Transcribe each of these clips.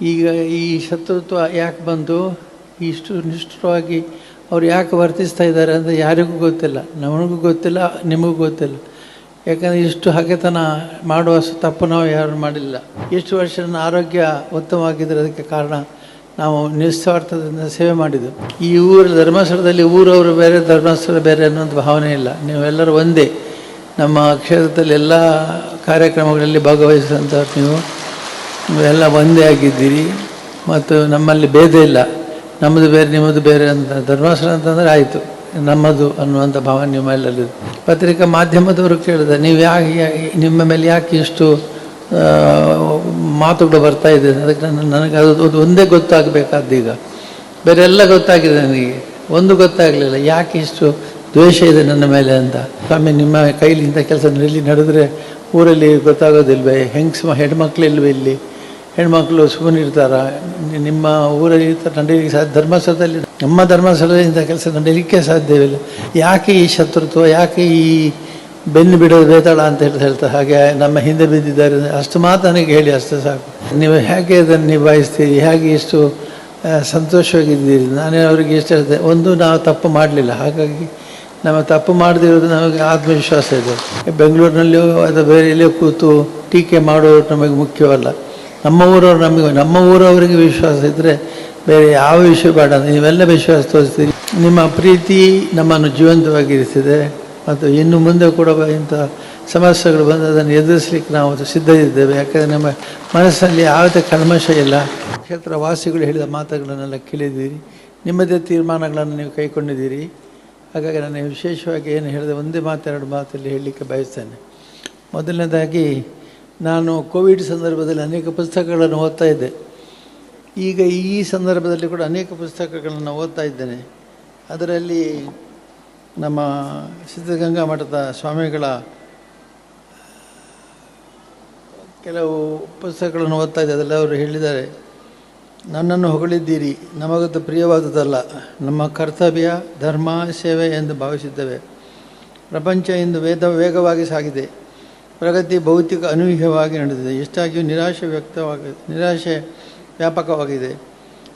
ಈಗ ಈ ಶತ್ರುತ್ವ ಯಾಕೆ ಬಂತು? ಇಷ್ಟು ನಿಷ್ಠುರವಾಗಿ ಅವ್ರು ಯಾಕೆ ವರ್ತಿಸ್ತಾ ಇದ್ದಾರೆ ಅಂತ ಯಾರಿಗೂ ಗೊತ್ತಿಲ್ಲ, ನಮಗೂ ಗೊತ್ತಿಲ್ಲ, ನಿಮಗೂ ಗೊತ್ತಿಲ್ಲ. ಯಾಕಂದರೆ ಇಷ್ಟು ಹಗೆತನ ಮಾಡುವ ತಪ್ಪು ನಾವು ಯಾರು ಮಾಡಿಲ್ಲ. ಇಷ್ಟು ವರ್ಷ ನನ್ನ ಆರೋಗ್ಯ ಉತ್ತಮವಾಗಿದ್ದರೆ ಅದಕ್ಕೆ ಕಾರಣ ನಾವು ನಿಸ್ವಾರ್ಥದಿಂದ ಸೇವೆ ಮಾಡಿದ್ದು ಈ ಊರು ಧರ್ಮಸ್ಥಳದಲ್ಲಿ ಊರವರು ಬೇರೆ, ಧರ್ಮಸ್ಥಳ ಬೇರೆ ಅನ್ನೋದು ಭಾವನೆ ಇಲ್ಲ. ನೀವೆಲ್ಲರೂ ಒಂದೇ. ನಮ್ಮ ಕ್ಷೇತ್ರದಲ್ಲಿ ಎಲ್ಲ ಕಾರ್ಯಕ್ರಮಗಳಲ್ಲಿ ಭಾಗವಹಿಸಿದಂಥವ್ರು ನೀವು. ನೀವೆಲ್ಲ ಒಂದೇ ಆಗಿದ್ದೀರಿ. ಮತ್ತು ನಮ್ಮಲ್ಲಿ ಭೇದ ಇಲ್ಲ. ನಮ್ಮದು ಬೇರೆ, ನಿಮ್ಮದು ಬೇರೆ ಅಂತ ಧರ್ಮಾಸನ ಅಂತಂದರೆ ಆಯಿತು. ನಮ್ಮದು ಅನ್ನುವಂಥ ಭಾವನೆ ನಿಮ್ಮಲ್ಲಲ್ಲಿ ಪತ್ರಿಕಾ ಮಾಧ್ಯಮದವರು ಕೇಳಿದೆ ನೀವು ಯಾಕೆ ನಿಮ್ಮ ಮೇಲೆ ಯಾಕೆ ಇಷ್ಟು ಮಾತುಗಳು ಬರ್ತಾ ಇದೆ? ಅದಕ್ಕೆ ನನಗೆ ಅದು ಒಂದೇ ಈಗ. ಬೇರೆ ಎಲ್ಲ ಗೊತ್ತಾಗಿದೆ ನನಗೆ. ಒಂದು ಗೊತ್ತಾಗಲಿಲ್ಲ, ಯಾಕೆ ಇಷ್ಟು ದ್ವೇಷ ಇದೆ ನನ್ನ ಮೇಲೆ ಅಂತ. ಸ್ವಾಮಿ ನಿಮ್ಮ ಕೈಲಿ ಇಂಥ ಕೆಲಸ ಇಲ್ಲಿ ನಡೆದ್ರೆ ಊರಲ್ಲಿ ಗೊತ್ತಾಗೋದಿಲ್ವೇ? ಹೆಂಗ್ಸ್ ಹೆಣ್ಮಕ್ಳು ಇಲ್ವೇ ಇಲ್ಲಿ? ಹೆಣ್ಮಕ್ಳು ಸುಮ್ಮನೆ ಇರ್ತಾರ ನಿ- ನಿಮ್ಮ ಊರಲ್ಲಿ ನಡೀಲಿಕ್ಕೆ ಸಾಧ್ಯ, ಧರ್ಮಸ್ಥಳದಲ್ಲಿ ನಮ್ಮ ಧರ್ಮಸ್ಥಳದಿಂದ ಕೆಲಸ ನಡೀಲಿಕ್ಕೆ ಸಾಧ್ಯವಿಲ್ಲ ಯಾಕೆ ಈ ಶತ್ರುತ್ವ, ಯಾಕೆ ಈ ಬೆನ್ನು ಬಿಡೋದು ಬೇತಾಳ ಅಂತ ಹೇಳ್ತಾ ಹೇಳ್ತಾರೆ ಹಾಗೆ ನಮ್ಮ ಹಿಂದೆ ಬಿದ್ದಿದ್ದಾರೆ. ಅಷ್ಟು ಮಾತು ನನಗೆ ಹೇಳಿ ಅಷ್ಟು ಸಾಕು. ನೀವು ಹೇಗೆ ಅದನ್ನು ನಿಭಾಯಿಸ್ತೀರಿ? ಹೇಗೆ ಇಷ್ಟು ಸಂತೋಷವಾಗಿದ್ದೀರಿ? ನಾನೇ ಅವರಿಗೆ ಇಷ್ಟ ಹೇಳ್ತೇನೆ, ಒಂದು ನಾವು ತಪ್ಪು ಮಾಡಲಿಲ್ಲ. ಹಾಗಾಗಿ ನಮ್ಮ ತಪ್ಪು ಮಾಡದಿರೋದು ನಮಗೆ ಆತ್ಮವಿಶ್ವಾಸ ಇದೆ. ಬೆಂಗಳೂರಿನಲ್ಲಿಯೂ ಅದು ಬೇರೆ ಎಲ್ಲಿಯೋ ಕೂತು ಟೀಕೆ ಮಾಡೋರು ನಮಗೆ ಮುಖ್ಯವಲ್ಲ. ನಮ್ಮ ಊರವ್ರು ನಮಗೆ, ನಮ್ಮ ಊರವರಿಗೆ ವಿಶ್ವಾಸ ಇದ್ದರೆ ಬೇರೆ ಯಾವ ವಿಷಯ ಬೇಡ, ನೀವೆಲ್ಲ ವಿಶ್ವಾಸ ತೋರಿಸ್ತೀರಿ. ನಿಮ್ಮ ಪ್ರೀತಿ ನಮ್ಮನ್ನು ಜೀವಂತವಾಗಿರಿಸಿದೆ. ಮತ್ತು ಇನ್ನು ಮುಂದೆ ಕೂಡ ಇಂಥ ಸಮಸ್ಯೆಗಳು ಬಂದು ಅದನ್ನು ಎದುರಿಸಲಿಕ್ಕೆ ನಾವು ಸಿದ್ಧರಿದ್ದೇವೆ. ಯಾಕಂದರೆ ನಮ್ಮ ಮನಸ್ಸಲ್ಲಿ ಯಾವುದೇ ಕಲ್ಮಶ ಇಲ್ಲ. ಕ್ಷೇತ್ರ ವಾಸಿಗಳು ಹೇಳಿದ ಮಾತುಗಳನ್ನೆಲ್ಲ ಕೇಳಿದ್ದೀರಿ. ನಿಮ್ಮದೇ ತೀರ್ಮಾನಗಳನ್ನು ನೀವು ಕೈಗೊಂಡಿದ್ದೀರಿ ಹಾಗಾಗಿ ನಾನು ವಿಶೇಷವಾಗಿ ಏನು ಹೇಳಿದೆ, ಒಂದೇ ಮಾತು, ಎರಡು ಮಾತಲ್ಲಿ ಹೇಳಲಿಕ್ಕೆ ಬಯಸ್ತೇನೆ. ಮೊದಲನೇದಾಗಿ ನಾನು ಕೋವಿಡ್ ಸಂದರ್ಭದಲ್ಲಿ ಅನೇಕ ಪುಸ್ತಕಗಳನ್ನು ಓದ್ತಾ ಇದ್ದೆ. ಈಗ ಈ ಸಂದರ್ಭದಲ್ಲಿ ಕೂಡ ಅನೇಕ ಪುಸ್ತಕಗಳನ್ನು ಓದ್ತಾ ಇದ್ದೇನೆ. ಅದರಲ್ಲಿ ನಮ್ಮ ಸಿದ್ಧಗಂಗಾ ಮಠದ ಸ್ವಾಮಿಗಳ ಕೆಲವು ಪುಸ್ತಕಗಳನ್ನು ಓದ್ತಾ ಇದ್ದೆ. ಅದೆಲ್ಲ ಅವರು ಹೇಳಿದ್ದಾರೆ. ನನ್ನನ್ನು ಹೊಗಳಿದ್ದೀರಿ. ನಮಗದು ಪ್ರಿಯವಾದುದಲ್ಲ ನಮ್ಮ ಕರ್ತವ್ಯ, ಧರ್ಮ, ಸೇವೆ ಎಂದು ಭಾವಿಸಿದ್ದೇವೆ. ಪ್ರಪಂಚ ಇಂದು ವೇದ, ವೇಗವಾಗಿ ಸಾಗಿದೆ. ಪ್ರಗತಿ ಭೌತಿಕ ಅನೂಹ್ಯವಾಗಿ ನಡೆದಿದೆ. ಎಷ್ಟಾಗಿಯೂ ನಿರಾಶೆ ವ್ಯಕ್ತವಾಗಿದೆ, ನಿರಾಶೆ ವ್ಯಾಪಕವಾಗಿದೆ.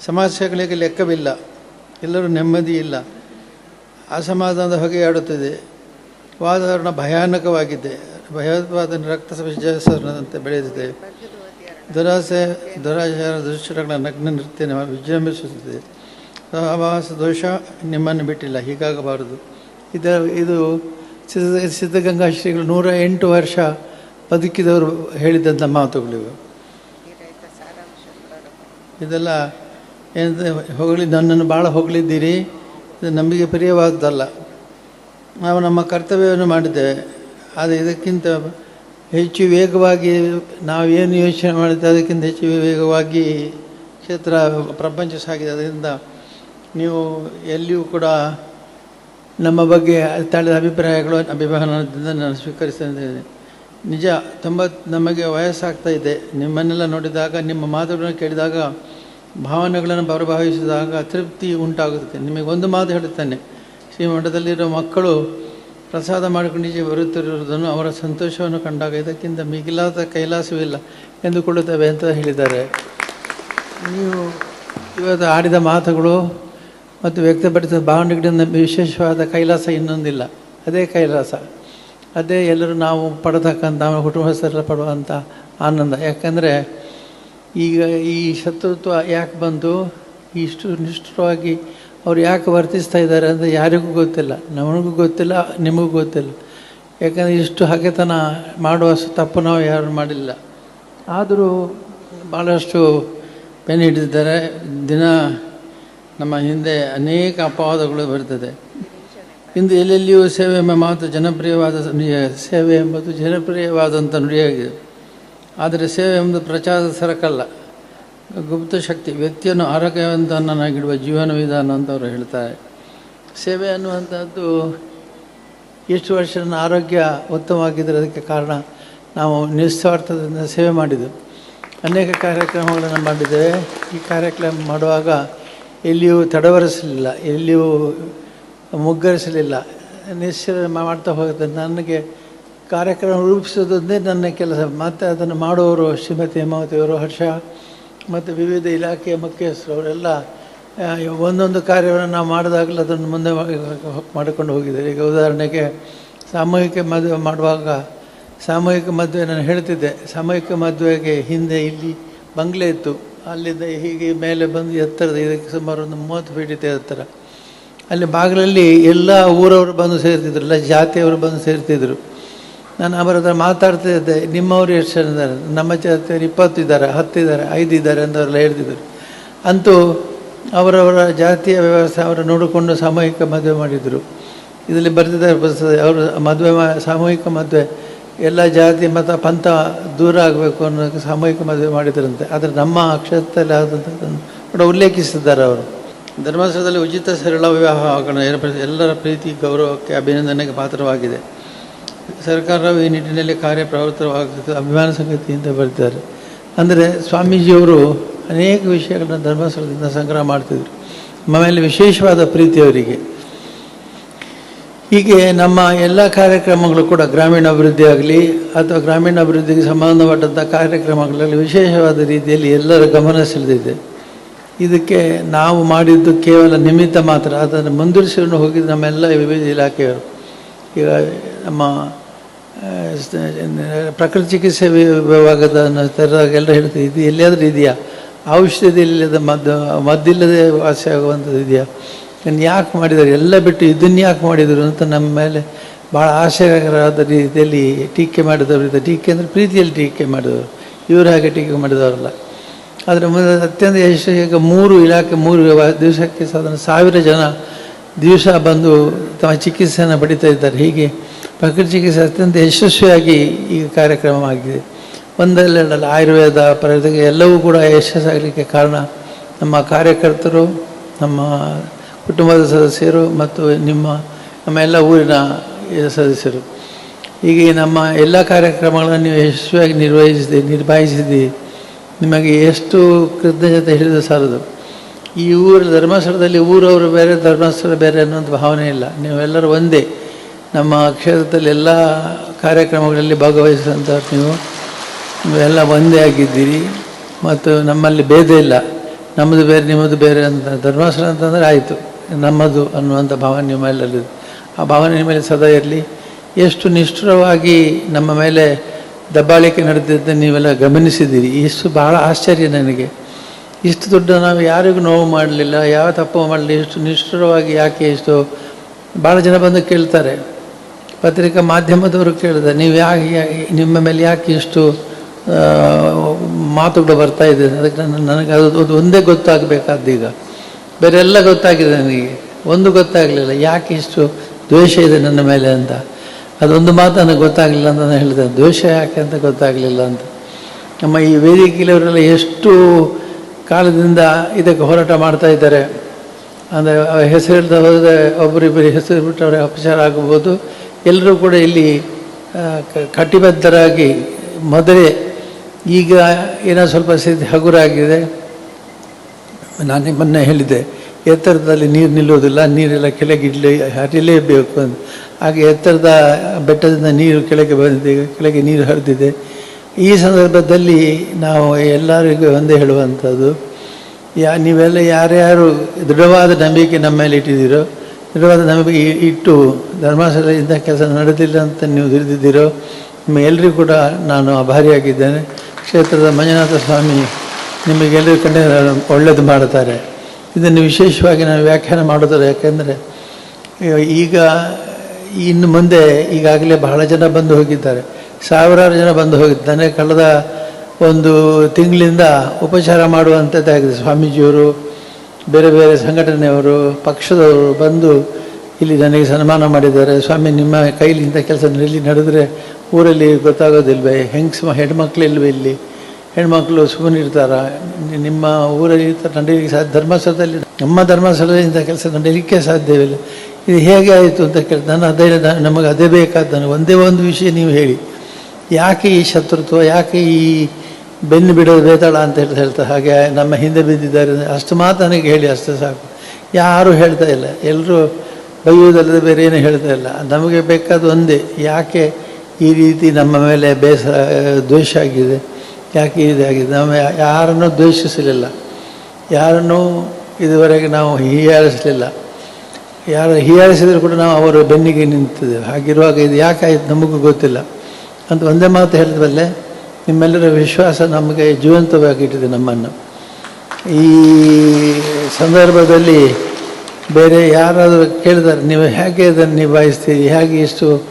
ಸಮಸ್ಯೆಗಳಿಗೆ ಲೆಕ್ಕವಿಲ್ಲ. ಎಲ್ಲರೂ ನೆಮ್ಮದಿ ಇಲ್ಲ. ಅಸಮಾಧಾನದ ಹೊಗೆ ಆಡುತ್ತಿದೆ ವಾತಾವರಣ ಭಯಾನಕವಾಗಿದೆ. ಭಯೋತ್ಪಾದನೆ, ರಕ್ತ ವಿಜಯಸರಣದಂತೆ ಬೆಳೆದಿದೆ. ದುರಾಸೆ ದುರಾಚಾರ ದುಶ್ಚರಗಳ ನಗ್ನ ನೃತ್ಯ ವಿಜೃಂಭಿಸುತ್ತಿದೆ. ಸಹವಾಸ, ದೋಷ ನಿಮ್ಮನ್ನು ಬಿಟ್ಟಿಲ್ಲ. ಹೀಗಾಗಬಾರದು. ಇದು ಇದು ಸಿದ್ಧ ಸಿದ್ಧಗಂಗಾ ಶ್ರೀಗಳು ನೂರ ಎಂಟು ವರ್ಷ ಬದುಕಿದವರು ಹೇಳಿದಂಥ ಮಾತುಗಳಿವೆ. ಇದೆಲ್ಲ ಏನು ಹೊಗಳಿ ನನ್ನನ್ನು ಭಾಳ ಹೊಗಳಿದ್ದೀರಿ. ಇದು ನಮಗೆ ಪ್ರಿಯವಾದದ್ದಲ್ಲ. ನಾವು ನಮ್ಮ ಕರ್ತವ್ಯವನ್ನು ಮಾಡಿದ್ದೇವೆ. ಆದರೆ ಇದಕ್ಕಿಂತ ಹೆಚ್ಚು ವೇಗವಾಗಿ ನಾವು ಏನು ಯೋಚನೆ ಮಾಡಿದ್ದೇವೆ ಅದಕ್ಕಿಂತ ಹೆಚ್ಚು ವೇಗವಾಗಿ ಕ್ಷೇತ್ರ ಪ್ರಪಂಚ ಸಾಗಿದೆ. ಅದರಿಂದ ನೀವು ಎಲ್ಲಿಯೂ ಕೂಡ ನಮ್ಮ ಬಗ್ಗೆ ತಳೆದ ಅಭಿಪ್ರಾಯಗಳು, ಅಭಿಮಾನದಿಂದ ನಾನು ಸ್ವೀಕರಿಸಿದ್ದೇನೆ ನಿಜ ತುಂಬ ನಮಗೆ ವಯಸ್ಸಾಗ್ತಾ ಇದೆ. ನಿಮ್ಮನ್ನೆಲ್ಲ ನೋಡಿದಾಗ, ನಿಮ್ಮ ಮಾತುಗಳನ್ನು ಕೇಳಿದಾಗ, ಭಾವನೆಗಳನ್ನು ಪ್ರಭಾವಿಸಿದಾಗ ತೃಪ್ತಿ ಉಂಟಾಗುತ್ತದೆ ನಿಮಗೆ ಒಂದು ಮಾತು ಹೇಳುತ್ತೇನೆ. ಶ್ರೀಮಠದಲ್ಲಿರೋ ಮಕ್ಕಳು ಪ್ರಸಾದ ಮಾಡಿಕೊಂಡು ಈಚೆ ಬರುತ್ತಿರುವುದನ್ನು ಅವರ ಸಂತೋಷವನ್ನು ಕಂಡಾಗ ಇದಕ್ಕಿಂತ ಮಿಗಿಲಾದ ಕೈಲಾಸವಿಲ್ಲ ಎಂದುಕೊಳ್ಳುತ್ತವೆ ಅಂತ ಹೇಳಿದ್ದಾರೆ. ನೀವು ಇವತ್ತು ಆಡಿದ ಮಾತುಗಳು ಮತ್ತು ವ್ಯಕ್ತಪಡಿಸಿದ ಭಾವನೆಗಳಿಂದ ವಿಶೇಷವಾದ ಕೈಲಾಸ ಇನ್ನೊಂದಿಲ್ಲ. ಅದೇ ಕೈಲಾಸ. ಅದೇ ಎಲ್ಲರೂ ನಾವು ಪಡತಕ್ಕಂಥ, ನಮ್ಮ ಕುಟುಂಬಸ್ಥರೆಲ್ಲ ಪಡುವಂಥ ಆನಂದ. ಯಾಕಂದರೆ ಈಗ ಈ ಶತ್ರುತ್ವ ಯಾಕೆ ಬಂತು? ಇಷ್ಟು ನಿಷ್ಠುರವಾಗಿ ಅವ್ರು ಯಾಕೆ ವರ್ತಿಸ್ತಾ ಇದ್ದಾರೆ ಅಂತ ಯಾರಿಗೂ ಗೊತ್ತಿಲ್ಲ. ನಮಗೂ ಗೊತ್ತಿಲ್ಲ, ನಿಮಗೂ ಗೊತ್ತಿಲ್ಲ. ಯಾಕಂದರೆ ಇಷ್ಟು ಹಗೆತನ ಮಾಡುವ ತಪ್ಪು ನಾವು ಯಾರು ಮಾಡಿಲ್ಲ. ಆದರೂ ಭಾಳಷ್ಟು ಬೆನ್ನು ಹಿಡಿದಿದ್ದಾರೆ. ದಿನ ನಮ್ಮ ಹಿಂದೆ ಅನೇಕ ಅಪವಾದಗಳು ಬರ್ತದೆ. ಇಂದು ಎಲ್ಲೆಲ್ಲಿಯೂ ಸೇವೆ ಎಂಬ ಮಾತು ಜನಪ್ರಿಯವಾದ ನುಡಿಯ ಸೇವೆ ಎಂಬುದು ಜನಪ್ರಿಯವಾದಂಥ ನುಡಿಯಾಗಿದೆ. ಆದರೆ ಸೇವೆ ಎಂಬುದು ಪ್ರಚಾರದ ಸರಕಲ್ಲ. ಗುಪ್ತ ಶಕ್ತಿ, ವ್ಯಕ್ತಿಯನ್ನು ಆರೋಗ್ಯವಂತನಾಗಿಡುವ ಜೀವನ ವಿಧಾನ ಅಂತ ಅವರು ಹೇಳ್ತಾರೆ. ಸೇವೆ ಅನ್ನುವಂಥದ್ದು ಎಷ್ಟು ವರ್ಷ ನನ್ನ ಆರೋಗ್ಯ ಉತ್ತಮವಾಗಿದ್ದರೆ ಅದಕ್ಕೆ ಕಾರಣ ನಾವು ನಿಸ್ವಾರ್ಥದಿಂದ ಸೇವೆ ಮಾಡಿದ್ದೆವು ಅನೇಕ ಕಾರ್ಯಕ್ರಮಗಳನ್ನು ಮಾಡಿದ್ದೇವೆ. ಈ ಕಾರ್ಯಕ್ರಮ ಮಾಡುವಾಗ ಎಲ್ಲಿಯೂ ತಡವರಿಸಲಿಲ್ಲ, ಎಲ್ಲಿಯೂ ಮುಗ್ಗರಿಸಲಿಲ್ಲ. ನಿಶ್ಚಯ ಮಾಡ್ತಾ ಹೋಗುತ್ತೆ. ನನಗೆ ಕಾರ್ಯಕ್ರಮ ರೂಪಿಸೋದೊಂದೇ ನನ್ನ ಕೆಲಸ. ಮತ್ತು ಅದನ್ನು ಮಾಡುವವರು ಶ್ರೀಮತಿ ಹೇಮಾವತಿಯವರು ಹರ್ಷ, ಮತ್ತು ವಿವಿಧ ಇಲಾಖೆಯ ಮುಖ್ಯಸ್ಥರು ಅವರೆಲ್ಲ ಒಂದೊಂದು ಕಾರ್ಯವನ್ನು ನಾವು ಮಾಡಿದಾಗಲೂ ಅದನ್ನು ಮುಂದೆ ಮಾಡಿಕೊಂಡು ಹೋಗಿದ್ದಾರೆ. ಈಗ ಉದಾಹರಣೆಗೆ ಸಾಮೂಹಿಕ ಮದುವೆ ಮಾಡುವಾಗ ಸಾಮೂಹಿಕ ಮದುವೆ ನಾನು ಹೇಳ್ತಿದ್ದೆ. ಸಾಮೂಹಿಕ ಮದುವೆಗೆ ಹಿಂದೆ ಇಲ್ಲಿ ಬಂಗ್ಲೆ ಇತ್ತು. ಅಲ್ಲಿಂದ ಹೀಗೆ ಮೇಲೆ ಬಂದು ಎತ್ತರದ, ಇದಕ್ಕೆ ಸುಮಾರು ಒಂದು ಮೂವತ್ತು ಫೀಟ್ ಇದೆ ಎತ್ತರ. ಅಲ್ಲಿ ಬಾಗಿಲಲ್ಲಿ ಎಲ್ಲ ಊರವರು ಬಂದು ಸೇರ್ತಿದ್ರು, ಎಲ್ಲ ಜಾತಿಯವರು ಬಂದು ಸೇರ್ತಿದ್ರು. ನಾನು ಅವರ ಹತ್ರ ಮಾತಾಡ್ತಾ ಇದ್ದೆ, ನಿಮ್ಮವರು ಎಷ್ಟು ಜನ ಇದ್ದಾರೆ? ನಮ್ಮ ಜಾತಿಯವರು ಐದು ಇದ್ದಾರೆ ಅಂತ ಅವರೆಲ್ಲ ಹೇಳ್ತಿದ್ರು. ಅಂತೂ ಅವರವರ ಜಾತಿಯ ವ್ಯವಸ್ಥೆ ಅವರು ನೋಡಿಕೊಂಡು ಸಾಮೂಹಿಕ ಮದುವೆ ಮಾಡಿದರು. ಇದರಲ್ಲಿ ಬರ್ತಿದ್ದಾರೆ ಬರ್ತದೆ ಅವರು ಮದುವೆ ಸಾಮೂಹಿಕ ಮದುವೆ ಎಲ್ಲ ಜಾತಿ, ಮತ, ಪಂಥ ದೂರ ಆಗಬೇಕು ಅನ್ನೋದಕ್ಕೆ ಸಾಮೂಹಿಕ ಮದುವೆ ಮಾಡಿದ್ರಂತೆ. ಆದರೆ ನಮ್ಮ ಕ್ಷೇತ್ರದಲ್ಲಿ ಆದಂಥದ್ದನ್ನು ಕೂಡ ಉಲ್ಲೇಖಿಸಿದ್ದಾರೆ ಅವರು. ಧರ್ಮಸ್ಥಳದಲ್ಲಿ ಉಚಿತ ಸರಳ ವಿವಾಹ ಎಲ್ಲರ ಪ್ರೀತಿ, ಗೌರವಕ್ಕೆ ಅಭಿನಂದನೆಗೆ ಪಾತ್ರವಾಗಿದೆ. ಸರ್ಕಾರವು ಈ ನಿಟ್ಟಿನಲ್ಲಿ ಕಾರ್ಯಪ್ರವೃತ್ತವಾಗುತ್ತದೆ ಅಭಿಮಾನ ಸಂಗತಿ ಅಂತ ಬರ್ತಾರೆ. ಅಂದರೆ ಸ್ವಾಮೀಜಿಯವರು ಅನೇಕ ವಿಷಯಗಳನ್ನ ಧರ್ಮಸ್ಥಳದಿಂದ ಸಂಗ್ರಹ ಮಾಡ್ತಿದ್ರು. ಮನೆಯಲ್ಲಿ ವಿಶೇಷವಾದ ಪ್ರೀತಿ ಅವರಿಗೆ. ಹೀಗೆ ನಮ್ಮ ಎಲ್ಲ ಕಾರ್ಯಕ್ರಮಗಳು ಕೂಡ ಗ್ರಾಮೀಣ ಅಭಿವೃದ್ಧಿ ಆಗಲಿ ಅಥವಾ ಗ್ರಾಮೀಣ ಅಭಿವೃದ್ಧಿಗೆ ಸಂಬಂಧಪಟ್ಟಂಥ ಕಾರ್ಯಕ್ರಮಗಳಲ್ಲಿ ವಿಶೇಷವಾದ ರೀತಿಯಲ್ಲಿ ಎಲ್ಲರ ಗಮನ ಸೆಳೆದಿದೆ. ಇದಕ್ಕೆ ನಾವು ಮಾಡಿದ್ದು ಕೇವಲ ನಿಮಿತ್ತ ಮಾತ್ರ. ಅದನ್ನು ಮುಂದುವರಿಸಿಕೊಂಡು ಹೋಗಿದ್ದು ನಮ್ಮೆಲ್ಲ ವಿವಿಧ ಇಲಾಖೆಯವರು. ಈಗ ನಮ್ಮ ಪ್ರಕೃತಿ ಚಿಕಿತ್ಸೆ ವಿಭಾಗದ ತೆರೆದಾಗ ಎಲ್ಲ ಹೇಳ್ತೀವಿ ಇದು ಎಲ್ಲಿಯಾದರೂ ಇದೆಯಾ? ಔಷಧಿ ಇಲ್ಲದ ಮದ್ದು, ಮದ್ದಿಲ್ಲದೆ ವಾಸಿಯಾಗುವಂಥದ್ದು ಇದೆಯಾ? ಇದನ್ನು ಯಾಕೆ ಮಾಡಿದ್ದಾರೆ? ಎಲ್ಲ ಬಿಟ್ಟು ಇದನ್ನು ಯಾಕೆ ಮಾಡಿದರು ಅಂತ ನಮ್ಮ ಮೇಲೆ ಭಾಳ ಆಶ್ಚರ್ಯಕರವಾದ ರೀತಿಯಲ್ಲಿ ಟೀಕೆ ಮಾಡಿದವರಿದ್ದ ಟೀಕೆ ಅಂದರೆ ಪ್ರೀತಿಯಲ್ಲಿ ಟೀಕೆ ಮಾಡಿದವರು. ಇವರು ಹಾಗೆ ಟೀಕೆ ಮಾಡಿದವರಲ್ಲ. ಆದರೆ ಮುಂದೆ ಅತ್ಯಂತ ಯಶಸ್ವಿ ಈಗ ಮೂರು ಇಲಾಖೆ, ಮೂರು ದಿವಸಕ್ಕೆ ಸಾಧಾರಣ ಸಾವಿರ ಜನ ದಿವಸ ಬಂದು ತಮ್ಮ ಚಿಕಿತ್ಸೆಯನ್ನು ಪಡಿತಾ ಇದ್ದಾರೆ. ಹೀಗೆ ಪ್ರಕೃತಿ ಚಿಕಿತ್ಸೆ ಅತ್ಯಂತ ಯಶಸ್ವಿಯಾಗಿ ಈಗ ಕಾರ್ಯಕ್ರಮ ಆಗಿದೆ. ಆಯುರ್ವೇದ ಪ್ರಗತಿ ಎಲ್ಲವೂ ಕೂಡ ಯಶಸ್ಸಾಗಲಿಕ್ಕೆ ಕಾರಣ ನಮ್ಮ ಕಾರ್ಯಕರ್ತರು, ನಮ್ಮ ಕುಟುಂಬದ ಸದಸ್ಯರು ಮತ್ತು ನಿಮ್ಮ, ನಮ್ಮ ಎಲ್ಲ ಊರಿನ ಸದಸ್ಯರು. ಹೀಗೆ ನಮ್ಮ ಎಲ್ಲ ಕಾರ್ಯಕ್ರಮಗಳನ್ನು ನೀವು ಯಶಸ್ವಿಯಾಗಿ ನಿರ್ವಹಿಸಿದೆ ನಿರ್ವಹಿಸಿದೆ ನಿಮಗೆ ಎಷ್ಟು ಕೃತಜ್ಞತೆ ಹೇಳಿದ್ರು ಸಾಲದು. ಈ ಊರು ಧರ್ಮಸ್ಥಳದಲ್ಲಿ ಊರವರು ಬೇರೆ, ಧರ್ಮಸ್ಥಳ ಬೇರೆ ಅನ್ನೋಂಥ ಭಾವನೆ ಇಲ್ಲ. ನೀವೆಲ್ಲರೂ ಒಂದೇ. ನಮ್ಮ ಕ್ಷೇತ್ರದಲ್ಲಿ ಎಲ್ಲ ಕಾರ್ಯಕ್ರಮಗಳಲ್ಲಿ ಭಾಗವಹಿಸಿದಂಥ ನೀವು, ನೀವೆಲ್ಲ ಒಂದೇ ಆಗಿದ್ದೀರಿ. ಮತ್ತು ನಮ್ಮಲ್ಲಿ ಭೇದ ಇಲ್ಲ. ನಮ್ಮದು ಬೇರೆ, ನಿಮ್ಮದು ಬೇರೆ ಅಂತ. ಧರ್ಮಸ್ಥಳ ಅಂತಂದರೆ ಆಯಿತು. ನಮ್ಮದು ಅನ್ನುವಂಥ ಭಾವನೆ ಮೇಲೆ ಆ ಭಾವನೆ ನಿಮ್ಮ ಮೇಲೆ ಸದಾ ಇರಲಿ. ಎಷ್ಟು ನಿಷ್ಠುರವಾಗಿ ನಮ್ಮ ಮೇಲೆ ದಬ್ಬಾಳಿಕೆ ನಡೆದಿದ್ದ ನೀವೆಲ್ಲ ಗಮನಿಸಿದ್ದೀರಿ. ಇಷ್ಟು ಬಹಳ ಆಶ್ಚರ್ಯ ನನಗೆ. ಇಷ್ಟು ದೊಡ್ಡ ನಾವು ಯಾರಿಗೂ ನೋವು ಮಾಡಲಿಲ್ಲ, ಯಾವ ತಪ್ಪು ಮಾಡಲಿ ಇಷ್ಟು ನಿಷ್ಠುರವಾಗಿ ಯಾಕೆ ಇಷ್ಟು? ಭಾಳ ಜನ ಬಂದು ಕೇಳ್ತಾರೆ. ಪತ್ರಿಕಾ ಮಾಧ್ಯಮದವರು ಕೇಳಿದೆ ನೀವು ಯಾಕೆ, ನಿಮ್ಮ ಮೇಲೆ ಯಾಕೆ ಇಷ್ಟು ಮಾತುಗಳು ಬರ್ತಾ ಇದೆ? ಅದಕ್ಕೆ ನನಗೆ ಅದು ಒಂದೇ ಗೊತ್ತಾಗಬೇಕಾದ್ದು ಈಗ ಬೇರೆ ಎಲ್ಲ ಗೊತ್ತಾಗಿದೆ ನನಗೆ. ಒಂದು ಗೊತ್ತಾಗಲಿಲ್ಲ. ಯಾಕೆ ಇಷ್ಟು ದ್ವೇಷ ಇದೆ ನನ್ನ ಮೇಲೆ ಅಂತ. ಅದೊಂದು ಮಾತು ನನಗೆ ಗೊತ್ತಾಗಲಿಲ್ಲ ಅಂತ ನಾನು ಹೇಳಿದೆ. ದ್ವೇಷ ಯಾಕೆ ಅಂತ ಗೊತ್ತಾಗಲಿಲ್ಲ ಅಂತ. ನಮ್ಮ ಈ ವೇದಿಕೆಯವರೆಲ್ಲ ಎಷ್ಟು ಕಾಲದಿಂದ ಇದಕ್ಕೆ ಹೋರಾಟ ಮಾಡ್ತಾ ಇದ್ದಾರೆ. ಅಂದರೆ ಹೆಸರು ಹೇಳ್ತಾ ಹೋದರೆ ಒಬ್ಬರಿಬ್ಬರು ಹೆಸರು ಬಿಟ್ಟು ಅವರ ಅಪಚಾರ ಆಗಬಹುದು. ಎಲ್ಲರೂ ಕೂಡ ಇಲ್ಲಿ ಕಟಿಬದ್ಧರಾಗಿ ಮೊದಲೇ ಈಗ ಏನೋ ಸ್ವಲ್ಪ ಸ್ಥಿತಿ ಹಗುರಾಗಿದೆ. ನಾನು ಮೊನ್ನೆ ಹೇಳಿದೆ ಎತ್ತರದಲ್ಲಿ ನೀರು ನಿಲ್ಲುವುದಿಲ್ಲ, ನೀರೆಲ್ಲ ಕೆಳಗೆ ಇಡ್ಲಿ, ಹರಿಲೇಬೇಕು ಅಂತ. ಹಾಗೆ ಎತ್ತರದ ಬೆಟ್ಟದಿಂದ ನೀರು ಕೆಳಗೆ ಬಂದಿದೆ, ಕೆಳಗೆ ನೀರು ಹರಿದಿದೆ. ಈ ಸಂದರ್ಭದಲ್ಲಿ ನಾವು ಎಲ್ಲರಿಗೂ ಒಂದೇ ಹೇಳುವಂಥದ್ದು, ಯಾ, ನೀವೆಲ್ಲ ಯಾರ್ಯಾರು ದೃಢವಾದ ನಂಬಿಕೆ ನಮ್ಮ ಮೇಲೆ ಇಟ್ಟಿದ್ದೀರೋ, ದೃಢವಾದ ನಂಬಿಕೆ ಇಟ್ಟು ಧರ್ಮಸ್ಥಳದಿಂದ ಕೆಲಸ ನಡೆದಿಲ್ಲ ಅಂತ ನೀವು ತಿಳಿದಿದ್ದೀರೋ ನಿಮ್ಮ ಎಲ್ಲರಿಗೂ ಕೂಡ ನಾನು ಆಭಾರಿಯಾಗಿದ್ದೇನೆ. ಕ್ಷೇತ್ರದ ಮಂಜುನಾಥ ಸ್ವಾಮಿ ನಿಮಗೆಲ್ಲರೂ ಕಡೆ ಒಳ್ಳೇದು ಮಾಡುತ್ತಾರೆ. ಇದನ್ನು ವಿಶೇಷವಾಗಿ ನಾನು ವ್ಯಾಖ್ಯಾನ ಮಾಡೋದಿಲ್ಲ ಯಾಕೆಂದರೆ ಈಗ ಇನ್ನು ಮುಂದೆ ಈಗಾಗಲೇ ಬಹಳ ಜನ ಬಂದು ಹೋಗಿದ್ದಾರೆ. ಸಾವಿರಾರು ಜನ ಬಂದು ಹೋಗಿದ್ದಾನೆ ಕಳೆದ ಒಂದು ತಿಂಗಳಿಂದ ಉಪಚಾರ ಮಾಡುವಂಥದ್ದಾಗಿದೆ ಸ್ವಾಮೀಜಿಯವರು, ಬೇರೆ ಬೇರೆ ಸಂಘಟನೆಯವರು, ಪಕ್ಷದವರು ಬಂದು ಇಲ್ಲಿ ನನಗೆ ಸನ್ಮಾನ ಮಾಡಿದ್ದಾರೆ. ಸ್ವಾಮಿ, ನಿಮ್ಮ ಕೈಲಿ ಇಂಥ ಕೆಲಸ ಇಲ್ಲಿ ನಡೆದರೆ ಊರಲ್ಲಿ ಗೊತ್ತಾಗೋದಿಲ್ವೇ? ಹೆಂಗ್ಸ್, ಹೆಣ್ಮಕ್ಳು ಇಲ್ವೇ ಇಲ್ಲಿ? ಹೆಣ್ಮಕ್ಳು ಸುಮ್ಮನೆ ಇರ್ತಾರ ನಿಮ್ಮ ಊರಲ್ಲಿ ನಡೆಯಲಿಕ್ಕೆ ಸಾಧ್ಯ, ಧರ್ಮಸ್ಥಳದಲ್ಲಿ, ನಮ್ಮ ಧರ್ಮಸ್ಥಳದಲ್ಲಿ ಇಂಥ ಕೆಲಸ ನಡೆಯಲಿಕ್ಕೆ ಸಾಧ್ಯವಿಲ್ಲ. ಇದು ಹೇಗೆ ಆಯಿತು ಅಂತ ಕೇಳಿ ನಾನು ಅದೇ ನಮಗೆ ಅದೇ ಬೇಕಾದ ನನಗೆ ಒಂದೇ ಒಂದು ವಿಷಯ ನೀವು ಹೇಳಿ. ಯಾಕೆ ಈ ಶತ್ರುತ್ವ, ಯಾಕೆ ಈ ಬೆನ್ನು ಬಿಡೋದು ಬೇತಾಳ ಅಂತ ಹೇಳ್ತಾ ಹೇಳ್ತಾರೆ ಹಾಗೆ ನಮ್ಮ ಹಿಂದೆ ಬಿದ್ದಿದ್ದಾರೆ. ಅಷ್ಟು ಮಾತು ನನಗೆ ಹೇಳಿ, ಅಷ್ಟು ಸಾಕು. ಯಾರೂ ಹೇಳ್ತಾ ಇಲ್ಲ. ಎಲ್ಲರೂ ಬೈಯುವುದಲ್ಲದೆ ಬೇರೆ ಏನೂ ಹೇಳ್ತಾ ಇಲ್ಲ. ನಮಗೆ ಬೇಕಾದ ಒಂದೇ, ಯಾಕೆ ಈ ರೀತಿ ನಮ್ಮ ಮೇಲೆ ಬೇಸರ, ದ್ವೇಷ ಆಗಿದೆ? ಯಾಕೆ ಇದಾಗಿದೆ ನಾವು ಯಾರನ್ನು ದ್ವೇಷಿಸಲಿಲ್ಲ. ಯಾರನ್ನು ಇದುವರೆಗೆ ನಾವು ಹೀಯಾಳಿಸಲಿಲ್ಲ. ಯಾರು ಹೀಯಾಳಿಸಿದರೂ ಕೂಡ ನಾವು ಅವರ ಬೆನ್ನಿಗೆ ನಿಂತಿದ್ದೇವೆ. ಹಾಗಿರುವಾಗ ಇದು ಯಾಕಾಯಿತು ನಮಗೂ ಗೊತ್ತಿಲ್ಲ. ಅಂತ ಒಂದೇ ಮಾತು ಹೇಳಿದ್ವಲ್ಲೇ ನಿಮ್ಮೆಲ್ಲರ ವಿಶ್ವಾಸ ನಮಗೆ ಜೀವಂತವಾಗಿಟ್ಟಿದೆ ನಮ್ಮನ್ನು. ಈ ಸಂದರ್ಭದಲ್ಲಿ ಬೇರೆ ಯಾರಾದರೂ ಕೇಳಿದಾರೆ ನೀವು ಹೇಗೆ ಇದನ್ನು ನಿಭಾಯಿಸ್ತೀರಿ? ಹೇಗೆ ಇಷ್ಟು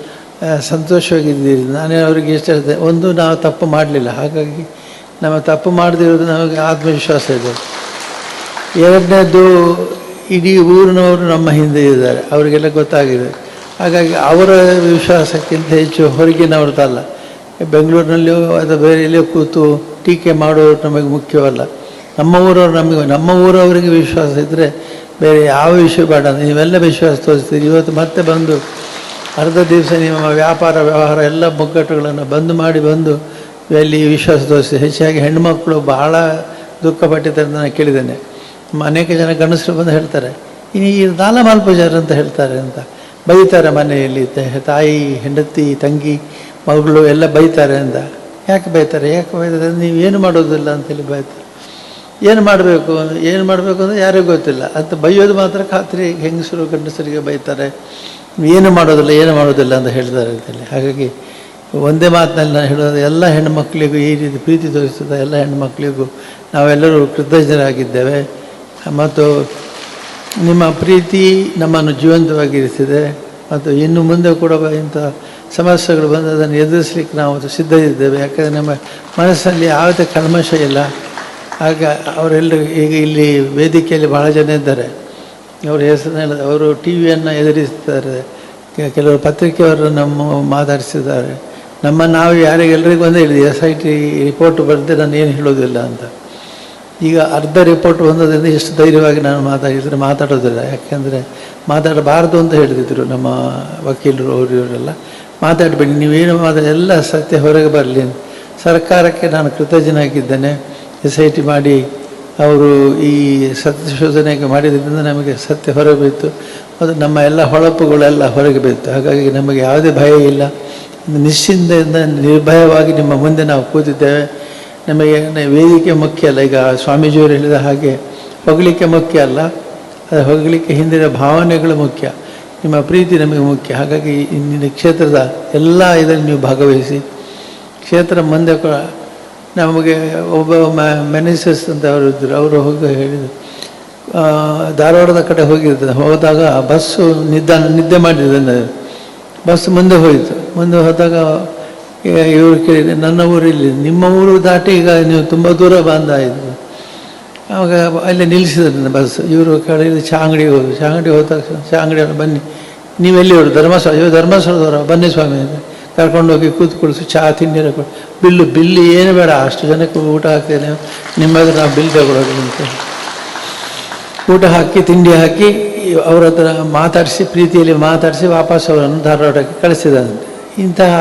ಸಂತೋಷವಾಗಿದ್ದೀರಿ. ನಾನೇ ಅವರಿಗೆ ಇಷ್ಟ ಹೇಳಿದೆ ಒಂದು ನಾವು ತಪ್ಪು ಮಾಡಲಿಲ್ಲ. ಹಾಗಾಗಿ ನಮ್ಮ ತಪ್ಪು ಮಾಡದಿರೋದು ನಮಗೆ ಆತ್ಮವಿಶ್ವಾಸ ಇದೆ. ಎರಡನೇದು ಇಡೀ ಊರಿನವರು ನಮ್ಮ ಹಿಂದೆ ಇದ್ದಾರೆ. ಅವರಿಗೆಲ್ಲ ಗೊತ್ತಾಗಿದೆ. ಹಾಗಾಗಿ ಅವರ ವಿಶ್ವಾಸಕ್ಕಿಂತ ಹೆಚ್ಚು ಹೊರಗಿನವ್ರದ್ದಲ್ಲ ಬೆಂಗಳೂರಿನಲ್ಲಿಯೋ ಅಥವಾ ಬೇರೆ ಎಲ್ಲಿಯೋ ಕೂತು ಟೀಕೆ ಮಾಡೋರು ನಮಗೆ ಮುಖ್ಯವಲ್ಲ. ನಮ್ಮ ಊರವ್ರು ನಮಗೆ, ನಮ್ಮ ಊರವರಿಗೆ ವಿಶ್ವಾಸ ಇದ್ದರೆ ಬೇರೆ ಯಾವ ವಿಷಯ ಬೇಡ. ನೀವೆಲ್ಲ ವಿಶ್ವಾಸ ತೋರಿಸ್ತೀರಿ. ಇವತ್ತು ಮತ್ತೆ ಬಂದು ಅರ್ಧ ದಿವಸ ನಿಮ್ಮ ವ್ಯಾಪಾರ, ವ್ಯವಹಾರ ಎಲ್ಲ ಮುಗ್ಗಟ್ಟುಗಳನ್ನು ಬಂದ್ ಮಾಡಿ ಬಂದು ಅಲ್ಲಿ ವಿಶ್ವಾಸ ತೋರಿಸಿ. ಹೆಚ್ಚಾಗಿ ಹೆಣ್ಮಕ್ಳು ಬಹಳ ನಾನು ಕೇಳಿದ್ದೇನೆ. ಅನೇಕ ಜನ ಗಂಡಸರು ಬಂದು ಹೇಳ್ತಾರೆ, ಇನ್ನು ಈ ನಾಲ ಮಾಲ್ಪೂಜಾರ ಅಂತ ಹೇಳ್ತಾರೆ ಅಂತ. ಬೈತಾರೆ ಮನೆಯಲ್ಲಿ ತಾಯಿ, ಹೆಂಡತಿ, ತಂಗಿ, ಮಗಳು ಎಲ್ಲ ಬೈತಾರೆ ಅಂತ. ಯಾಕೆ ಬೈತಾರೆ? ಯಾಕೆ ಬೈತಾರೆ? ನೀವು ಏನು ಮಾಡೋದಿಲ್ಲ ಅಂತೇಳಿ ಬೈತಾರೆ. ಏನು ಮಾಡಬೇಕು? ಏನು ಮಾಡಬೇಕು ಅಂದರೆ ಯಾರಿಗೂ ಗೊತ್ತಿಲ್ಲ. ಅಂತ ಬೈಯೋದು ಮಾತ್ರ ಖಾತ್ರಿ ಹೆಂಗಸರು, ಗಂಡಸರಿಗೆ ಬೈತಾರೆ. ಏನು ಮಾಡೋದಿಲ್ಲ ಏನು ಮಾಡೋದಿಲ್ಲ ಅಂತ ಹೇಳ್ತಾರೆ ಅದರಲ್ಲಿ ಹಾಗಾಗಿ ಒಂದೇ ಮಾತಿನಲ್ಲಿ ನಾನು ಹೇಳೋದು ಎಲ್ಲ ಹೆಣ್ಣುಮಕ್ಕಳಿಗೂ ಈ ರೀತಿ ಪ್ರೀತಿ ತೋರಿಸಿದ ಎಲ್ಲ ಹೆಣ್ಣುಮಕ್ಕಳಿಗೂ ನಾವೆಲ್ಲರೂ ಕೃತಜ್ಞರಾಗಿದ್ದೇವೆ. ಮತ್ತು ನಿಮ್ಮ ಪ್ರೀತಿ ನಮ್ಮನ್ನು ಜೀವಂತವಾಗಿರಿಸಿದೆ. ಮತ್ತು ಇನ್ನು ಮುಂದೆ ಕೂಡ ಇಂಥ ಸಮಸ್ಯೆಗಳು ಬಂದು ಅದನ್ನು ಎದುರಿಸಲಿಕ್ಕೆ ನಾವು ಸಿದ್ಧರಿದ್ದೇವೆ. ಯಾಕಂದರೆ ನಮ್ಮ ಮನಸ್ಸಲ್ಲಿ ಯಾವುದೇ ಕಲ್ಮಶ ಇಲ್ಲ. ಆಗ ಅವರೆಲ್ಲರೂ ಈಗ ಇಲ್ಲಿ ವೇದಿಕೆಯಲ್ಲಿ ಬಹಳ ಜನ ಇದ್ದಾರೆ. ಅವರ ಹೆಸರು ಅವರು ಟಿ ವಿಯನ್ನು ಎದುರಿಸ್ತಾರೆ. ಕೆಲವರು ಪತ್ರಿಕೆಯವರು ನಮ್ಮ ಮಾತಾಡಿಸಿದ್ದಾರೆ. ನಮ್ಮ ನಾವು ಯಾರಿಗೆಲ್ಲರಿಗೂ ಒಂದೇ ಹೇಳಿದೆ ಎಸ್ ಐ ಟಿ ರಿಪೋರ್ಟ್ ಬರೆದೇ ನಾನು ಏನು ಹೇಳೋದಿಲ್ಲ ಅಂತ. ಈಗ ಅರ್ಧ ರಿಪೋರ್ಟ್ ಬಂದದ್ರಿಂದ ಎಷ್ಟು ಧೈರ್ಯವಾಗಿ ನಾನು ಮಾತಾಡಿದರೆ ಮಾತಾಡೋದಿಲ್ಲ. ಯಾಕೆಂದರೆ ಮಾತಾಡಬಾರ್ದು ಅಂತ ಹೇಳಿದ್ರು ನಮ್ಮ ವಕೀಲರು ಅವರು ಇವರೆಲ್ಲ ಮಾತಾಡಬೇಡಿ, ನೀವೇನು ಮಾತಾಡ, ಎಲ್ಲ ಸತ್ಯ ಹೊರಗೆ ಬರಲಿ. ಸರ್ಕಾರಕ್ಕೆ ನಾನು ಕೃತಜ್ಞನಾಗಿದ್ದೇನೆ. ಎಸ್ ಐ ಟಿ ಮಾಡಿ ಅವರು ಈ ಸತ್ಯಶೋಧನೆಗೆ ಮಾಡಿದ್ದರಿಂದ ನಮಗೆ ಸತ್ಯ ಹೊರಗೆ ಬೀತು ಅದು ನಮ್ಮ ಎಲ್ಲ ಹೊಳಪುಗಳೆಲ್ಲ ಹೊರಗೆ ಬೀತು ಹಾಗಾಗಿ ನಮಗೆ ಯಾವುದೇ ಭಯ ಇಲ್ಲ. ನಿಶ್ಚಿಂತೆಯಿಂದ ನಿರ್ಭಯವಾಗಿ ನಿಮ್ಮ ಮುಂದೆ ನಾವು ಕೂತಿದ್ದೇವೆ. ನಮಗೆ ವೇದಿಕೆ ಮುಖ್ಯ ಅಲ್ಲ. ಈಗ ಸ್ವಾಮೀಜಿಯವರು ಹೇಳಿದ ಹಾಗೆ ಹೊಗಲಿಕ್ಕೆ ಮುಖ್ಯ ಅಲ್ಲ. ಅದು ಹೊಗಳಿಕೆ ಹಿಂದಿನ ಭಾವನೆಗಳು ಮುಖ್ಯ. ನಿಮ್ಮ ಪ್ರೀತಿ ನಮಗೆ ಮುಖ್ಯ. ಹಾಗಾಗಿ ಇಂದಿನ ಕ್ಷೇತ್ರದ ಎಲ್ಲ ಇದರಲ್ಲಿ ನೀವು ಭಾಗವಹಿಸಿ. ಕ್ಷೇತ್ರ ಮುಂದೆ ನಮಗೆ ಒಬ್ಬ ಮೆನಿಸಸ್ ಅಂತ ಅವರು ಇದ್ದರು ಅವರು ಹೋಗಿ ಹೇಳಿದರು. ಧಾರವಾಡದ ಕಡೆ ಹೋಗಿರ್ತಾರೆ ಹೋದಾಗ ಬಸ್ಸು ನಿದ್ದ, ನಿದ್ದೆ ಮಾಡಿದ್ದೆ ಬಸ್ ಮುಂದೆ ಹೋಯಿತು. ಮುಂದೆ ಹೋದಾಗ ಇವರು ಕೇಳಿದೆ ನನ್ನ ಊರಿಲ್ಲಿ ನಿಮ್ಮ ಊರು ದಾಟಿ ಈಗ ನೀವು ತುಂಬ ದೂರ ಬಂದಾಯಿತು ಆವಾಗ ಅಲ್ಲಿ ನಿಲ್ಲಿಸಿದ್ರು ಬಸ್. ಇವರು ಕೇಳಿದ್ರು ಚಾ ಅಂಗಡಿಗೆ ಹೋದ್ರು ಚಾ ಅಂಗಡಿಗೆ ಹೋದ ತಕ್ಷಣ ಚಾ ಅಂಗಡಿಯವರು ಬನ್ನಿ. ನೀವೆಲ್ಲಿ ಅವರು ಧರ್ಮಸ್ಥಳ? ಇವರು ಧರ್ಮಸ್ಥಳದವರು. ಬನ್ನಿ ಸ್ವಾಮಿ. ಅಂತ ಕರ್ಕೊಂಡೋಗಿ ಕೂತ್ಕೊಳಿಸಿ ಚಹಾ ತಿಂಡಿ ಕೊಡಿ. ಬಿಲ್ಲು ಬಿಲ್ಲು ಏನು ಬೇಡ, ಅಷ್ಟು ಜನಕ್ಕೆ ಊಟ ಹಾಕ್ತೇನೆ. ನಿಮಗೆ ನಾವು ಬಿಲ್ ತಗೊಳ್ಳೋದು ಅಂತ ಊಟ ಹಾಕಿ, ತಿಂಡಿ ಹಾಕಿ, ಅವ್ರ ಹತ್ರ ಮಾತಾಡಿಸಿ, ಪ್ರೀತಿಯಲ್ಲಿ ಮಾತಾಡಿಸಿ ವಾಪಸ್ ಅವರನ್ನು ಧಾರವಾಡಕ್ಕೆ ಕಳಿಸಿದಂತೆ. ಇಂತಹ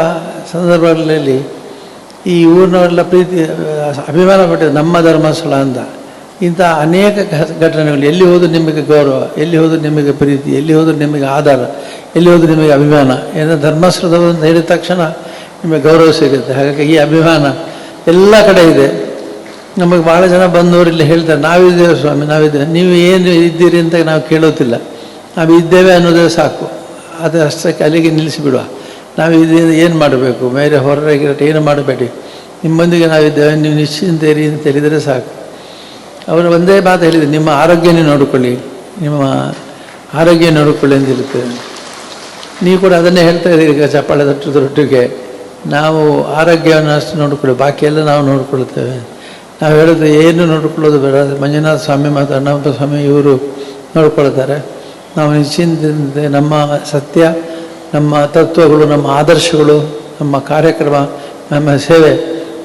ಸಂದರ್ಭಗಳಲ್ಲಿ ಈ ಊರಿನವರೆಲ್ಲ ಪ್ರೀತಿ, ಅಭಿಮಾನ ಪಟ್ಟಿದೆ. ನಮ್ಮ ಧರ್ಮಸ್ಥಳ ಅಂತ. ಇಂಥ ಅನೇಕ ಘಟನೆಗಳು. ಎಲ್ಲಿ ಹೋದರೂ ನಿಮಗೆ ಗೌರವ, ಎಲ್ಲಿ ಹೋದರೂ ನಿಮಗೆ ಪ್ರೀತಿ, ಎಲ್ಲಿ ಹೋದರೂ ನಿಮಗೆ ಆಧಾರ. ಎಲ್ಲಿ ಹೋದ್ರೆ ನಿಮಗೆ ಅಭಿಮಾನ. ಏನೋ ಧರ್ಮಸ್ಥಳದವರು ಅಂತ ಹೇಳಿದ ತಕ್ಷಣ ನಿಮಗೆ ಗೌರವ ಸಿಗುತ್ತೆ. ಹಾಗಾಗಿ ಈ ಅಭಿಮಾನ ಎಲ್ಲ ಕಡೆ ಇದೆ. ನಮಗೆ ಭಾಳ ಜನ ಬಂದವರು ಇಲ್ಲಿ ಹೇಳ್ತಾರೆ, ನಾವಿದ್ದೇವೆ ಸ್ವಾಮಿ, ನಾವಿದ್ದೇವೆ. ನೀವು ಏನು ಇದ್ದೀರಿ ಅಂತ ನಾವು ಕೇಳೋದಿಲ್ಲ. ನಾವು ಇದ್ದೇವೆ ಅನ್ನೋದೇ ಸಾಕು. ಅದು ಅಷ್ಟಕ್ಕೆ ಅಲ್ಲಿಗೆ ನಿಲ್ಲಿಸಿಬಿಡುವ ನಾವು ಇದರಿಂದ ಏನು ಮಾಡಬೇಕು? ಬೇರೆ ಹೊರಗೆ ಏನು ಮಾಡಬೇಡಿ? ನಿಮ್ಮೊಂದಿಗೆ ನಾವಿದ್ದೇವೆ. ನೀವು ನಿಶ್ಚಿಂತೇರಿ ಅಂತ ಹೇಳಿದರೆ ಸಾಕು. ಅವರು ಒಂದೇ ಮಾತು ಹೇಳಿದ್ರು, ನಿಮ್ಮ ಆರೋಗ್ಯನೇ ನೋಡಿಕೊಳ್ಳಿ. ನಿಮ್ಮ ಆರೋಗ್ಯ ನೋಡಿಕೊಳ್ಳಿ ಅಂತ ನೀವು ಕೂಡ ಅದನ್ನೇ ಹೇಳ್ತಾ ಇದ್ದೀರಿ, ಈಗ ಚಪ್ಪಾಳೆ ತಟ್ಟುದರೊಟ್ಟಿಗೆ ನಾವು ಆರೋಗ್ಯವನ್ನು ಅಷ್ಟು ನೋಡಿಕೊಳ್ಳಿ ಬಾಕಿ ಎಲ್ಲ ನಾವು ನೋಡಿಕೊಳ್ಳುತ್ತೇವೆ ನಾವು ಹೇಳೋದು ಏನು ನೋಡಿಕೊಳ್ಳೋದು ಬೇಡ ಮಂಜುನಾಥ ಸ್ವಾಮಿ ಮತ್ತು ಅಣ್ಣಪ್ಪ ಸ್ವಾಮಿ ಇವರು ನೋಡ್ಕೊಳ್ತಾರೆ. ನಾವು ನಿಶ್ಚಿಂತೆ ನಮ್ಮ ಸತ್ಯ, ನಮ್ಮ ತತ್ವಗಳು, ನಮ್ಮ ಆದರ್ಶಗಳು, ನಮ್ಮ ಕಾರ್ಯಕ್ರಮ, ನಮ್ಮ ಸೇವೆ,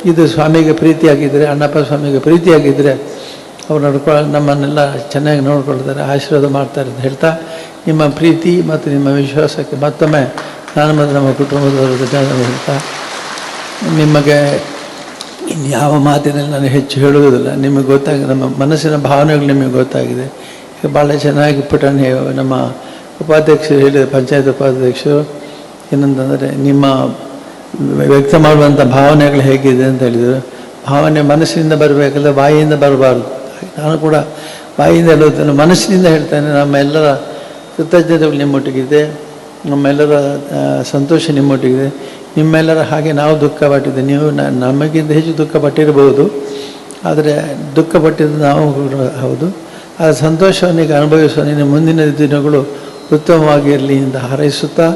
ಇದು ಸ್ವಾಮಿಗೆ ಪ್ರೀತಿಯಾಗಿದ್ದರೆ, ಅಣ್ಣಪ್ಪ ಸ್ವಾಮಿಗೆ ಪ್ರೀತಿಯಾಗಿದ್ದರೆ, ಅವ್ರು ನಡ್ಕೊ, ನಮ್ಮನ್ನೆಲ್ಲ ಚೆನ್ನಾಗಿ ನೋಡ್ಕೊಳ್ತಾರೆ, ಆಶೀರ್ವಾದ ಮಾಡ್ತಾರೆ ಅಂತ ಹೇಳ್ತಾ ನಿಮ್ಮ ಪ್ರೀತಿ ಮತ್ತು ನಿಮ್ಮ ವಿಶ್ವಾಸಕ್ಕೆ ಮತ್ತೊಮ್ಮೆ ನಾನು ಮತ್ತು ನಮ್ಮ ಕುಟುಂಬದವರ ಹೇಳ್ತಾ, ನಿಮಗೆ ಇನ್ಯಾವ ಮಾತಿನಲ್ಲಿ ನಾನು ಹೆಚ್ಚು ಹೇಳುವುದಿಲ್ಲ. ನಿಮಗೆ ಗೊತ್ತಾಗಿದೆ ನಮ್ಮ ಮನಸ್ಸಿನ ಭಾವನೆಗಳು ನಿಮಗೆ ಗೊತ್ತಾಗಿದೆ. ಭಾಳ ಚೆನ್ನಾಗಿ ಪುಟನೆ ನಮ್ಮ ಉಪಾಧ್ಯಕ್ಷರು ಹೇಳಿದ, ಪಂಚಾಯತ್ ಉಪಾಧ್ಯಕ್ಷರು ಏನಂತಂದರೆ, ನಿಮ್ಮ ವ್ಯಕ್ತ ಮಾಡುವಂಥ ಭಾವನೆಗಳು ಹೇಗಿದೆ ಅಂತ ಹೇಳಿದರು. ಭಾವನೆ ಮನಸ್ಸಿನಿಂದ ಬರಬೇಕಲ್ಲ ಬಾಯಿಯಿಂದ ಬರಬಾರ್ದು. ನಾನು ಕೂಡ ಬಾಯಿಯಿಂದ ಹೇಳುತ್ತೇನೆ ಮನಸ್ಸಿನಿಂದ ಹೇಳ್ತೇನೆ. ನಮ್ಮೆಲ್ಲರ ಕೃತಜ್ಞತೆಗಳು ನಿಮ್ಮೊಟ್ಟಿಗಿದೆ. ನಮ್ಮೆಲ್ಲರ ಸಂತೋಷ ನಿಮ್ಮೊಟ್ಟಿಗಿದೆ. ನಿಮ್ಮೆಲ್ಲರ ಹಾಗೆ ನಾವು ದುಃಖ ಪಟ್ಟಿದ್ದೆ ನೀವು ನಮಗಿಂತ ಹೆಚ್ಚು ದುಃಖ ಪಟ್ಟಿರಬಹುದು ಆದರೆ ದುಃಖ ಪಟ್ಟಿದ್ದು ನಾವು ಹೌದು. ಆ ಸಂತೋಷವನ್ನು ಈಗ ಅನುಭವಿಸುವ ನಿನ್ನ ಮುಂದಿನ ದಿನಗಳು ಉತ್ತಮವಾಗಿರಲಿ ಎಂದು ಹಾರೈಸುತ್ತಾ,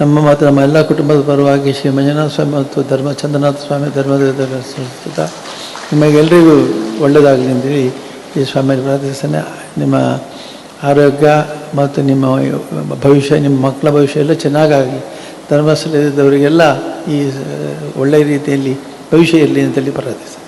ನಮ್ಮ ಮತ್ತು ನಮ್ಮ ಎಲ್ಲ ಕುಟುಂಬದ ಪರವಾಗಿ ಶ್ರೀ ಮಂಜುನಾಥ ಸ್ವಾಮಿ ಮತ್ತು ಧರ್ಮ, ಚಂದ್ರನಾಥ ಸ್ವಾಮಿ ಧರ್ಮದ ನಿಮಗೆ ನಿಮಗೆಲ್ಲರಿಗೂ ಒಳ್ಳೆಯದಾಗಲಿ ಅಂತೇಳಿ ಈ ಸ್ವಾಮಿ ಪ್ರಾರ್ಥಿಸ್ತೇನೆ ನಿಮ್ಮ ಆರೋಗ್ಯ ಮತ್ತು ನಿಮ್ಮ ಭವಿಷ್ಯ, ನಿಮ್ಮ ಮಕ್ಕಳ ಭವಿಷ್ಯ ಎಲ್ಲ ಚೆನ್ನಾಗಾಗಿ ಧರ್ಮಸ್ಥಳದವರಿಗೆಲ್ಲ ಈ ಒಳ್ಳೆಯ ರೀತಿಯಲ್ಲಿ ಭವಿಷ್ಯ ಇರಲಿ ಅಂತೇಳಿ ಪ್ರಾರ್ಥಿಸ್ತೇನೆ